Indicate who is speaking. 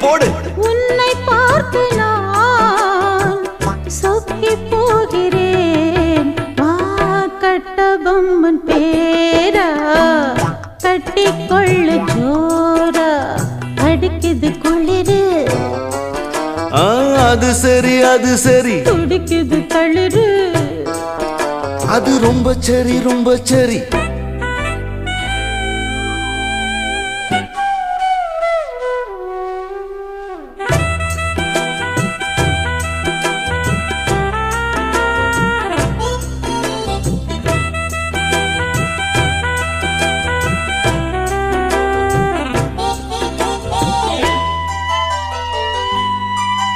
Speaker 1: போடு.
Speaker 2: உன்னை பார்த்து நான் சொக்கி போகிறேன். வா கட்டபொம்மன் பேரா. கட்டிக்கொள்ளு ஜோரா. அடிக்குது குளிரு.
Speaker 1: ஆ, அது சரி அது சரி.
Speaker 2: துடிக்குது தளிரு
Speaker 1: அது ரொம்ப சரி ரொம்ப சரி.